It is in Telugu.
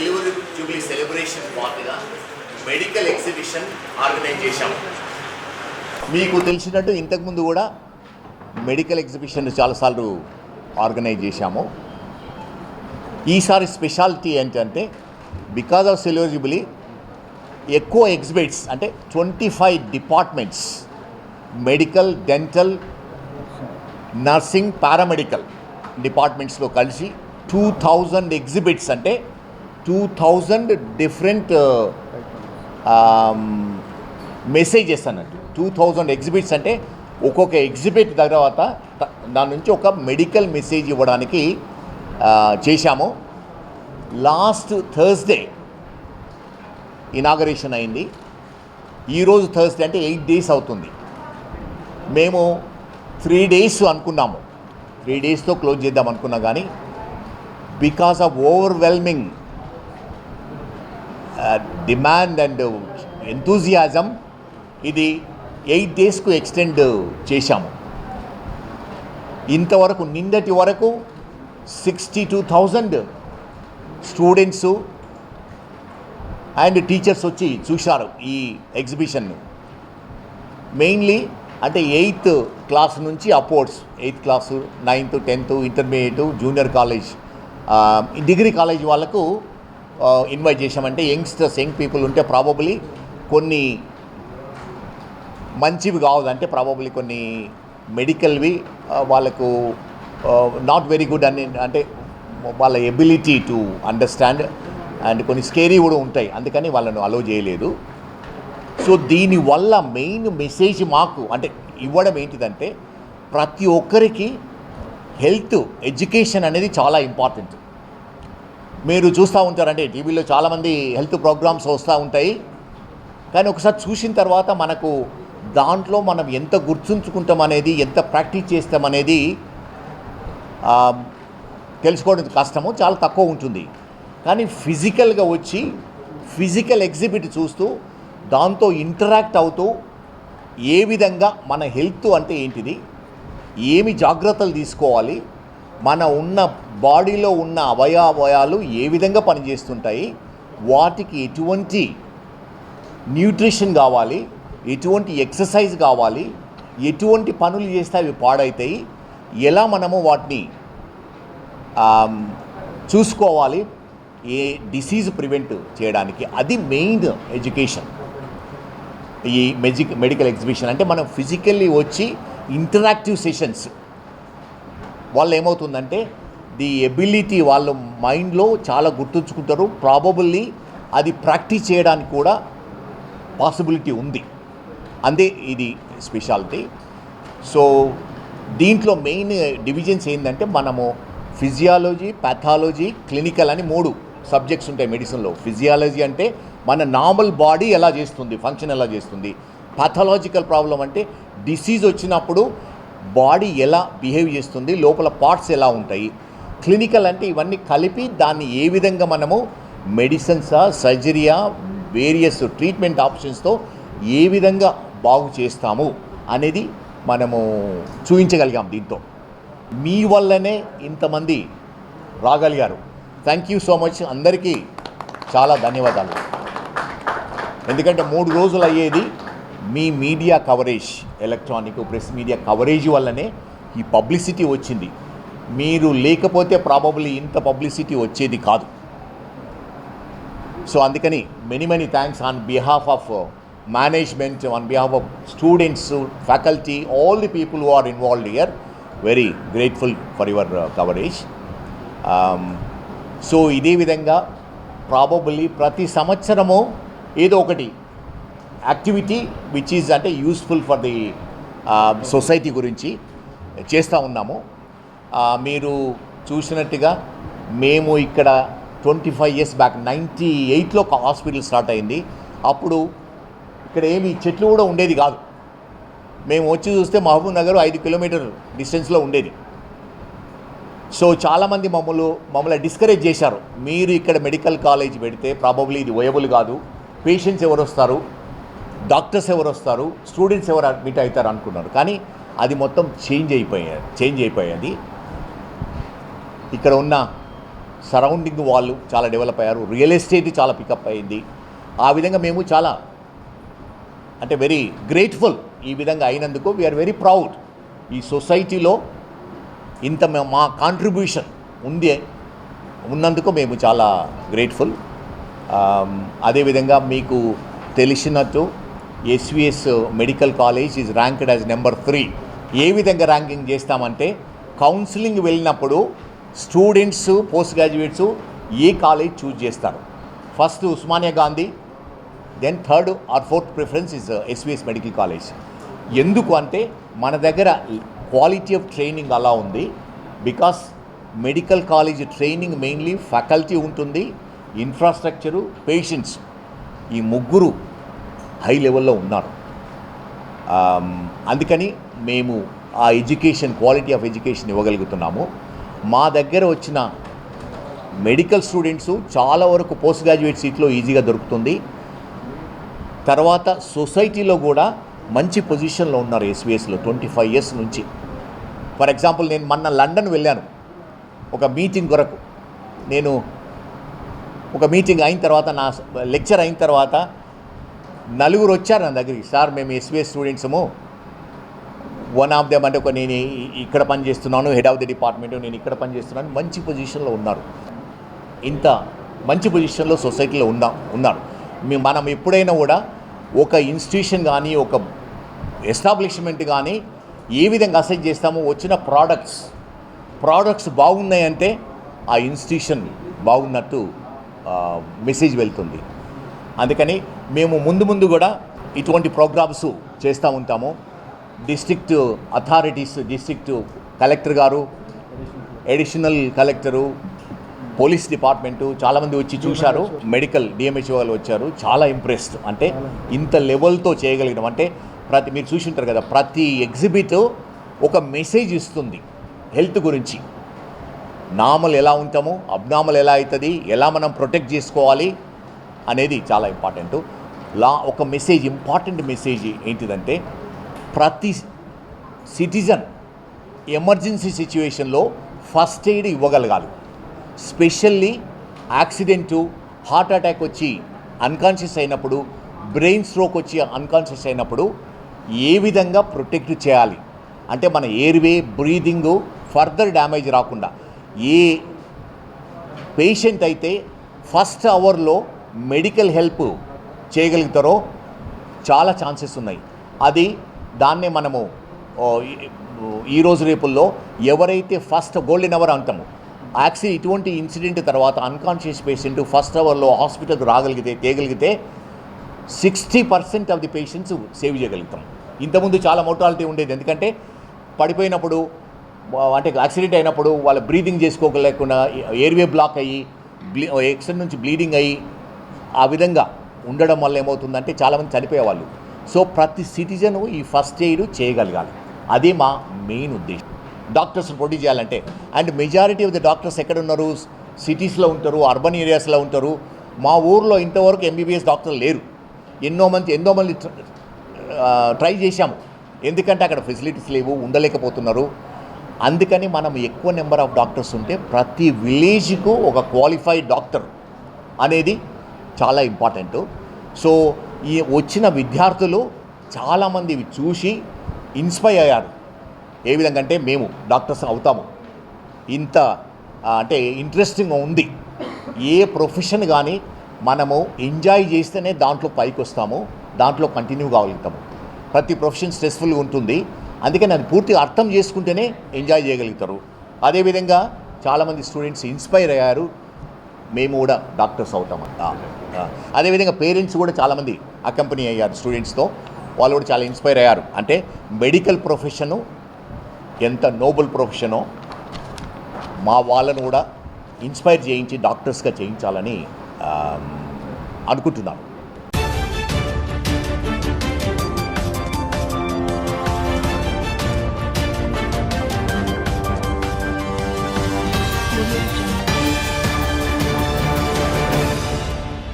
సిల్వర్ జూబ్లీ సెలబ్రేషన్ పార్ట్గా మెడికల్ ఎగ్జిబిషన్ ఆర్గనైజ్ చేశాం. మీకు తెలిసినట్టు ఇంతకుముందు కూడా మెడికల్ ఎగ్జిబిషన్ చాలాసార్లు ఆర్గనైజ్ చేశాము. ఈసారి స్పెషాలిటీ ఏంటంటే బికాజ్ ఆఫ్ సిల్వర్ జూబ్లీ ఎక్కువ ఎగ్జిబిట్స్ అంటే twenty five departments medical dental nursing paramedical డిపార్ట్మెంట్స్లో కలిసి టూ థౌజండ్ ఎగ్జిబిట్స్ అంటే టూ థౌజండ్ డిఫరెంట్ మెసేజెస్ అన్నట్టు. టూ థౌజండ్ ఎగ్జిబిట్స్ అంటే ఒక్కొక్క ఎగ్జిబిట్ తర్వాత దాని నుంచి ఒక మెడికల్ మెసేజ్ ఇవ్వడానికి చేశాము. లాస్ట్ థర్స్డే ఇనాగరేషన్ అయింది. ఈరోజు థర్స్డే అంటే ఎయిట్ డేస్ అవుతుంది. మేము త్రీ డేస్ అనుకున్నాము. త్రీ డేస్తో క్లోజ్ చేద్దాం అనుకున్నా కానీ because of overwhelming demand and enthusiasm ఇది ఎయిట్ డేస్కు ఎక్స్టెండ్ చేశాము. ఇంతవరకు నిన్నటి వరకు sixty two thousand students and teachers వచ్చి చూశారు ఈ ఎగ్జిబిషన్ను మెయిన్లీ అంటే ఎయిత్ క్లాస్ నుంచి అపోర్ట్స్ eighth class ninth tenth intermediate junior college degree college వాళ్ళకు ఇన్వైట్ చేశామంటే యంగ్స్టర్స్ యంగ్ పీపుల్ ఉంటే ప్రాబబ్లీ కొన్ని మంచివి కావదంటే ప్రాబబ్లీ కొన్ని మెడికల్వి వాళ్ళకు నాట్ వెరీ గుడ్ అని అంటే వాళ్ళ ఎబిలిటీ టు అండర్స్టాండ్ అండ్ కొన్ని స్కేరీ కూడా ఉంటాయి. అందుకని వాళ్ళను అలో చేయలేదు. సో దీనివల్ల మెయిన్ మెసేజ్ మాకు అంటే ఇవ్వడం ఏంటిదంటే ప్రతి ఒక్కరికి హెల్త్ ఎడ్యుకేషన్ అనేది చాలా ఇంపార్టెంట్ మీరు చూస్తూ ఉంటారండి. టీవీలో చాలామంది హెల్త్ ప్రోగ్రామ్స్ వస్తూ ఉంటాయి. కానీ ఒకసారి చూసిన తర్వాత మనకు దాంట్లో మనం ఎంత గుర్తుంచుకుంటాం అనేది ఎంత ప్రాక్టీస్ చేస్తాం అనేది తెలుసుకోవడం కష్టము చాలా తక్కువ ఉంటుంది. కానీ ఫిజికల్గా వచ్చి ఫిజికల్ ఎగ్జిబిట్ చూస్తూ దాంతో ఇంటరాక్ట్ అవుతూ ఏ విధంగా మన హెల్త్ అంటే ఏంటిది ఏమి జాగ్రత్తలు తీసుకోవాలి మన ఉన్న బాడీలో ఉన్న అవయవయాలు ఏ విధంగా పనిచేస్తుంటాయి? వాటికి ఎటువంటి న్యూట్రిషన్ కావాలి ఎటువంటి ఎక్సర్సైజ్ కావాలి ఎటువంటి పనులు చేస్తే అవి పాడవుతాయి ఎలా మనము వాటిని చూసుకోవాలి ఏ డిసీజ్ ప్రివెంట్ చేయడానికి. అది మెయిన్ ఎడ్యుకేషన్. ఈ మెజిక్ మెడికల్ ఎగ్జిబిషన్. అంటే మనం ఫిజికల్లీ వచ్చి ఇంటరాక్టివ్ సెషన్స్ వాళ్ళు ఏమవుతుందంటే ది ఎబిలిటీ వాళ్ళ మైండ్లో చాలా గుర్తుంచుకుంటారు. ప్రాబబుల్లీ అది ప్రాక్టీస్ చేయడానికి కూడా పాసిబిలిటీ ఉంది. అంతే ఇది స్పెషాలిటీ. సో దీంట్లో మెయిన్ డివిజన్స్ ఏంటంటే మనము ఫిజియాలజీ పాథాలజీ క్లినికల్ అని మూడు సబ్జెక్ట్స్ ఉంటాయి మెడిసిన్లో. ఫిజియాలజీ అంటే మన నార్మల్ బాడీ ఎలా చేస్తుంది ఫంక్షన్ ఎలా చేస్తుంది. పాథాలజికల్ ప్రాబ్లం అంటే డిసీజ్ వచ్చినప్పుడు బాడీ ఎలా బిహేవ్ చేస్తుంది లోపల పార్ట్స్ ఎలా ఉంటాయి క్లినికల్ అంటే ఇవన్నీ కలిపి దాన్ని ఏ విధంగా మనము మెడిసిన్సా సర్జరీయా వేరియస్ ట్రీట్మెంట్ ఆప్షన్స్తో ఏ విధంగా బాగు చేస్తాము అనేది మనము చూపించగలిగాం దీంతో. మీ వల్లనే ఇంతమంది రాగలిగారు. థ్యాంక్ యూ సో మచ్ అందరికీ చాలా ధన్యవాదాలు. ఎందుకంటే మూడు రోజులు అయ్యేది మీ media coverage electronic press media coverage వల్లనే ఈ పబ్లిసిటీ వచ్చింది. మీరు లేకపోతే ప్రాబబ్లీ ఇంత పబ్లిసిటీ వచ్చేది కాదు. సో అందుకని many many thanks on behalf of management on behalf of students faculty all the people who are involved here very grateful for your coverage so ఇదే విధంగా ప్రాబబ్లీ ప్రతి సంవత్సరము ఏదో ఒకటి యాక్టివిటీ విచ్ ఈజ్ అంటే యూస్ఫుల్ ఫర్ ది సొసైటీ గురించి చేస్తూ ఉన్నాము. మీరు చూసినట్టుగా మేము ఇక్కడ twenty five years back ninety ఎయిట్లో ఒక హాస్పిటల్ స్టార్ట్ అయింది. అప్పుడు ఇక్కడ ఏమి చెట్లు కూడా ఉండేది కాదు. మేము వచ్చి చూస్తే మహబూబ్ నగర్ ఐదు కిలోమీటర్ డిస్టెన్స్లో ఉండేది. సో చాలామంది మమ్మల్ని మమ్మల్ని డిస్కరేజ్ చేశారు. మీరు ఇక్కడ మెడికల్ కాలేజ్ పెడితే ప్రాబబ్లీ ఇది వయబుల్ కాదు. పేషెంట్స్ ఎవరు వస్తారు? డాక్టర్స్ ఎవరు వస్తారు? స్టూడెంట్స్ ఎవరు అడ్మిట్ అవుతారు అనుకున్నారు. కానీ అది మొత్తం చేంజ్ అయిపోయాయి చేంజ్ అయిపోయేది. ఇక్కడ ఉన్న సరౌండింగ్ వాళ్ళు చాలా డెవలప్ అయ్యారు. రియల్ ఎస్టేట్ చాలా పికప్ అయింది. ఆ విధంగా మేము చాలా అంటే వెరీ గ్రేట్ఫుల్ ఈ విధంగా అయినందుకు వీఆర్ వెరీ ప్రౌడ్ ఈ సొసైటీలో ఇంత మా కాంట్రిబ్యూషన్ ఉంది ఉన్నందుకు మేము చాలా గ్రేట్ఫుల్ అదేవిధంగా మీకు తెలిసినట్టు SVS medical college is ranked as number three ఏ విధంగా ర్యాంకింగ్ చేస్తామంటే కౌన్సిలింగ్ వెళ్ళినప్పుడు స్టూడెంట్స్ పోస్ట్ గ్రాడ్యుయేట్స్ ఏ కాలేజ్ చూజ్ చేస్తారు? First Osmania Gandhi then third or fourth preference is SVS medical college ఎందుకు అంటే మన దగ్గర క్వాలిటీ ఆఫ్ ట్రైనింగ్ అలా ఉంది. Because medical college training mainly faculty ఉంటుంది ఇన్ఫ్రాస్ట్రక్చరు పేషెంట్స్ ఈ ముగ్గురు హై లెవెల్లో ఉన్నారు. అందుకని మేము ఆ ఎడ్యుకేషన్ క్వాలిటీ ఆఫ్ ఎడ్యుకేషన్ ఇవ్వగలుగుతున్నాము. మా దగ్గర వచ్చిన మెడికల్ స్టూడెంట్స్ చాలా వరకు పోస్ట్ గ్రాడ్యుయేట్ సీట్లో ఈజీగా దొరుకుతుంది. తర్వాత సొసైటీలో కూడా మంచి పొజిషన్లో ఉన్నారు ఎస్విఎస్లో ట్వంటీ ఫైవ్ ఇయర్స్ నుంచి. ఫర్ ఎగ్జాంపుల్ నేను మొన్న లండన్ వెళ్ళాను. ఒక మీటింగ్ కొరకు. నేను ఒక మీటింగ్ అయిన తర్వాత నా లెక్చర్ అయిన తర్వాత నలుగురు వచ్చారు నా దగ్గరికి. సార్ మేము ఎస్విఎస్ స్టూడెంట్సము వన్ ఆఫ్ దెమ్ అంటే ఒక నేను ఇక్కడ పని చేస్తున్నాను హెడ్ ఆఫ్ ది డిపార్ట్మెంట్ నేను ఇక్కడ పని చేస్తున్నాను మంచి పొజిషన్లో ఉన్నారు. ఇంత మంచి పొజిషన్లో సొసైటీలో ఉన్నా ఉన్నారు. మీ- మనం ఎప్పుడైనా కూడా ఒక ఇన్స్టిట్యూషన్ కానీ ఒక ఎస్టాబ్లిష్మెంట్ కానీ ఏ విధంగా అసెస్ చేస్తామో వచ్చిన ప్రోడక్ట్స్ ప్రోడక్ట్స్ బాగున్నాయంటే ఆ ఇన్స్టిట్యూషన్ బాగున్నట్టు మెసేజ్ వెళ్తుంది. అందుకని మేము ముందు ముందు కూడా ఇటువంటి ప్రోగ్రామ్స్ చేస్తూ ఉంటాము. డిస్ట్రిక్ట్ అథారిటీస్ డిస్ట్రిక్ట్ కలెక్టర్ గారు అడిషనల్ కలెక్టరు పోలీస్ డిపార్ట్మెంటు చాలామంది వచ్చి చూశారు. మెడికల్ డిఎంహెచ్ఓ వాళ్ళు వచ్చారు. చాలా ఇంప్రెస్డ్. అంటే ఇంత లెవెల్తో చేయగలిగడం అంటే ప్రతి మీరు చూసి ఉంటారు కదా ప్రతి ఎగ్జిబిట్ ఒక మెసేజ్ ఇస్తుంది హెల్త్ గురించి. నామలు ఎలా ఉంటాము అబ్నామలు ఎలా అవుతుంది ఎలా మనం ప్రొటెక్ట్ చేసుకోవాలి అనేది చాలా ఇంపార్టెంట్. లా ఒక మెసేజ్ ఇంపార్టెంట్ మెసేజ్ ఏంటిదంటే ప్రతి సిటిజన్ ఎమర్జెన్సీ సిచ్యువేషన్లో ఫస్ట్ ఎయిడ్ ఇవ్వగలగాలి. స్పెషల్లీ యాక్సిడెంటు హార్ట్ అటాక్ వచ్చి అన్కాన్షియస్ అయినప్పుడు బ్రెయిన్ స్ట్రోక్ వచ్చి అన్కాన్షియస్ అయినప్పుడు ఏ విధంగా ప్రొటెక్ట్ చేయాలి? అంటే మన ఎయిర్వే బ్రీదింగ్ ఫర్దర్ డ్యామేజ్ రాకుండా ఏ పేషెంట్ అయితే ఫస్ట్ అవర్లో మెడికల్ హెల్ప్ చేయగలుగుతారో చాలా ఛాన్సెస్ ఉన్నాయి. అది దాన్నే మనము ఈ- రోజు రేపుల్లో ఎవరైతే ఫస్ట్ గోల్డెన్ అవర్ అంటాము యాక్సి ఇటువంటి ఇన్సిడెంట్ తర్వాత అన్కాన్షియస్ పేషెంట్ ఫస్ట్ అవర్లో హాస్పిటల్కి రాగలిగితే తేగలిగితే sixty percent of the patients save చేయగలుగుతాం. ఇంతకుముందు చాలా మోటాలిటీ ఉండేది. ఎందుకంటే పడిపోయినప్పుడు అంటే యాక్సిడెంట్ అయినప్పుడు వాళ్ళు బ్రీదింగ్ చేసుకోలేకుండా ఎయిర్వే బ్లాక్ అయ్యి బ్లీ ఎక్సన్ నుంచి బ్లీడింగ్ అయ్యి ఆ విధంగా ఉండడం వల్ల ఏమవుతుందంటే చాలామంది చనిపోయేవాళ్ళు. సో ప్రతి సిటిజన్ ఈ ఫస్ట్ ఎయిడ్ చేయగలగాలి. అదే మా మెయిన్ ఉద్దేశం. డాక్టర్స్ని ప్రొడ్యూస్ చేయాలంటే. And majority of the doctors ఎక్కడ ఉన్నారు సిటీస్లో ఉంటారు అర్బన్ ఏరియాస్లో ఉంటారు. మా ఊర్లో ఇంతవరకు ఎంబీబీఎస్ డాక్టర్లు లేరు. ఎన్నో మంది ఎన్నో మంది ట్రై చేశాము. ఎందుకంటే అక్కడ ఫెసిలిటీస్ లేవు ఉండలేకపోతున్నారు. అందుకని మనం ఎక్కువ నెంబర్ ఆఫ్ డాక్టర్స్ ఉంటే ప్రతి విలేజ్కు ఒక క్వాలిఫైడ్ డాక్టర్ అనేది చాలా ఇంపార్టెంట్. సో ఈ వచ్చిన విద్యార్థులు చాలామంది ఇవి చూసి ఇన్స్పైర్ అయ్యారు. ఏ విధంగా అంటే మేము డాక్టర్స్ అవుతాము. ఇంత అంటే ఇంట్రెస్టింగ్ ఉంది. ఏ ప్రొఫెషన్ కానీ మనము ఎంజాయ్ చేస్తేనే దాంట్లో పైకి వస్తాము దాంట్లో కంటిన్యూ కాగలుగుతాము. ప్రతి ప్రొఫెషన్ స్ట్రెస్ఫుల్గా ఉంటుంది. అందుకే నన్ను పూర్తిగా అర్థం చేసుకుంటేనే ఎంజాయ్ చేయగలుగుతారు. అదేవిధంగా చాలామంది స్టూడెంట్స్ ఇన్స్పైర్ అయ్యారు. మేము కూడా డాక్టర్స్ అవుతాం అదేవిధంగా పేరెంట్స్ కూడా చాలామంది అకంపెనీ అయ్యారు స్టూడెంట్స్తో. వాళ్ళు కూడా చాలా ఇన్స్పైర్ అయ్యారు. అంటే మెడికల్ ప్రొఫెషను ఎంత నోబుల్ ప్రొఫెషనో మా వాళ్ళను కూడా ఇన్స్పైర్ చేయించి డాక్టర్స్గా చేయించాలని అనుకుంటున్నాను.